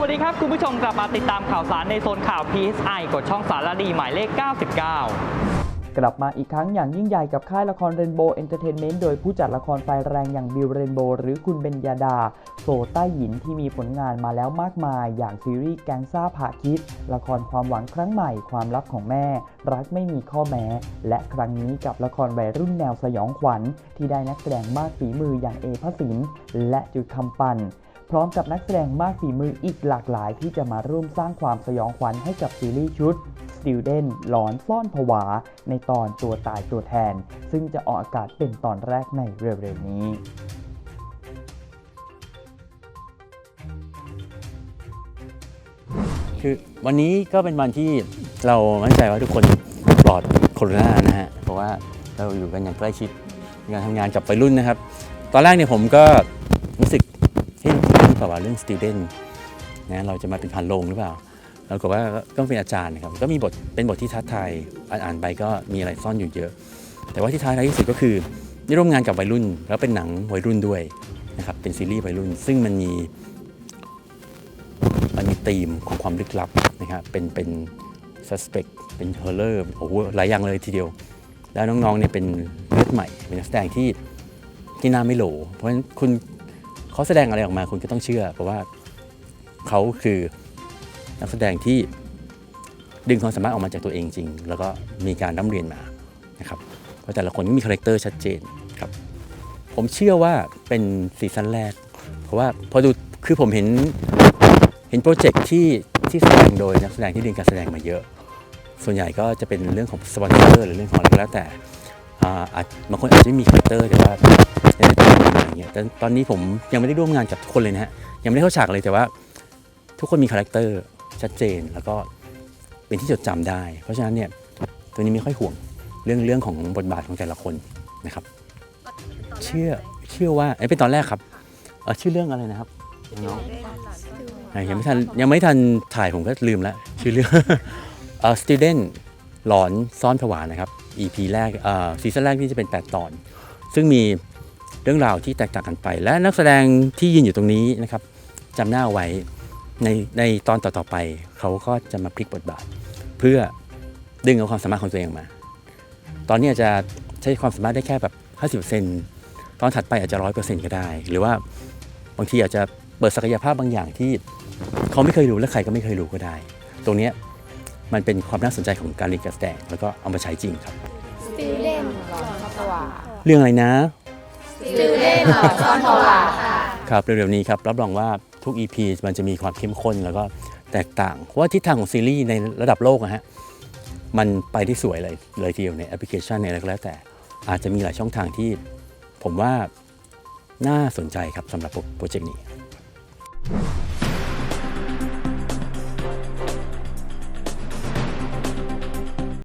วัสดีครับ คุณผู้ชมกลับมาติดตามข่าวสารในโซนข่าว PSI กดช่องสารดีหมายเลข 99 กลับมาอีกครั้งอย่างยิ่งใหญ่กับค่ายละครเรนโบว์เอนเตอร์เทนเมนต์โดยผู้จัดละครไฟแรงอย่างบิวเรนโบว์หรือคุณเบญญาดาโซใต้หยินที่มีผลงานมาแล้วมากมาย อย่างซีรีส์แกงซ่าผ่าคิด ละครความหวังครั้งใหม่ความลับของแม่ รักไม่มีข้อแม้ และครั้งนี้กับละครวัยรุ่นแนวสยองขวัญ ที่ได้นักแสดงมากฝีมืออย่างเอพระสินและจุดคำปัน พร้อมกับนักแสดงมากฝีมืออีกหลากหลายที่จะมาร่วมสร้างความสยองขวัญให้กับซีรีส์ชุด Student หลอนซ่อนผวา ในตอนตัวตายตัวแทน ซึ่งจะออกอากาศเป็นตอนแรกในเร็วๆนี้คือวันนี้ก็เป็นวันที่เรามั่นใจว่าทุกคนปลอดโควิดนะฮะ เพราะว่าเราอยู่กันอย่างใกล้ชิดการทำงานกับวัยรุ่นนะครับ ตอนแรกเนี่ยผมก็รู้สึก กว่าเรื่อง student นะเราจะมาเป็นพันโลงหรือเปล่าแล้วก็ว่าก็เป็นอาจารย์นะครับก็มีบทเป็นบทที่ท้าทายอ่านไปก็มีอะไรซ่อนอยู่เยอะ แต่ว่าที่ท้าทายที่สุดก็คือได้ร่วมงานกับวัยรุ่น แล้วเป็นหนังวัยรุ่นด้วยนะครับเป็นซีรีส์วัยรุ่น ซึ่งมันมีมันมีธีมของความลึกลับนะครับเป็นเป็น suspect เป็น horror โอ้โหหลายอย่างเลยทีเดียว แล้วน้องๆเนี่ยเป็นเลือดใหม่เป็นนักแสดงที่ที่หน่าไม่โหล เพราะฉะนั้นคุณ เขาแสดงอะไรออกมาคุณก็ต้องเชื่อ เพราะว่าเขาคือนักแสดงที่ดึงความสามารถออกมาจากตัวเองจริง แล้วก็มีการร่ำเรียนมานะครับเพราะแต่ละคนก็มีคาแรคเตอร์ชัดเจนครับผมเชื่อว่าเป็นซีซั่นแรก เพราะว่าพอดูคือผมเห็นเห็นโปรเจกต์ที่ที่แสดงโดยนักแสดงที่เรียนการแสดงมาเยอะ ส่วนใหญ่ก็จะเป็นเรื่องของสปอนเซอร์หรือเรื่องของอะไรก็แล้วแต่ บางคนอาจจะไม่มีคาแรคเตอร์แต่ว่าในตัวอะไรอย่างเงี้ยแต่ตอนนี้ผมยังไม่ได้ร่วมงานกับทุกคนเลยนะฮะยังไม่ได้เข้าฉากเลยแต่ว่า ทุกคนมีคาแรคเตอร์ชัดเจนแล้วก็เป็นที่จดจำได้ เพราะฉะนั้นเนี่ยตัวนี้ไม่ค่อยห่วงเรื่องเรื่องของบทบาทของแต่ละคนนะครับ เชื่อเชื่อว่าไอ้ยเป็นตอนแรกครับเอ่อชื่อเรื่องอะไรนะครับน้องๆอะยังไม่ทันยังไม่ทันถ่ายผมก็ลืมแล้วชื่อเรื่องเอ่อ student หลอนซ่อนผวานะครับ EP แรกซีซั่นแรกนี่จะเป็น 8 ตอน ซึ่งมีเรื่องราวที่แตกต่างกันไป และนักแสดงที่ยืนอยู่ตรงนี้นะครับจำหน้าเอาไว้ในในตอนต่อๆไป เขาก็จะมาพลิกบทบาท เพื่อดึงเอาความสามารถของตัวเองมา ตอนนี้อาจจะใช้ความสามารถได้แค่แบบ 50%ตอนถัดไปอาจจะ 100%ก็ได้ หรือว่าบางทีอาจจะเปิดศักยภาพบางอย่างที่เขาไม่เคยรู้และใครก็ไม่เคยรู้ก็ได้ ตรงนี้มันเป็นความน่าสนใจของการเรียนการแสดงแล้วก็เอามาใช้จริงครับ สติลเล่นหลอนผวาเรื่องอะไรนะสติลเล่นหลอนซ่อนผวาค่ะครับเร็วๆนี้ครับรับรองว่าทุก EP มันจะมีความเข้มข้นแล้วก็แตกต่างเพราะว่าทิศทางของซีรีส์ในระดับโลกนะฮะมันไปที่สวยเลยเลยทีเดียวในแอปพลิเคชันในอะไรก็แล้วแต่อาจจะมีหลายช่องทางที่ผมว่าน่าสนใจครับสำหรับโปรเจกต์นี้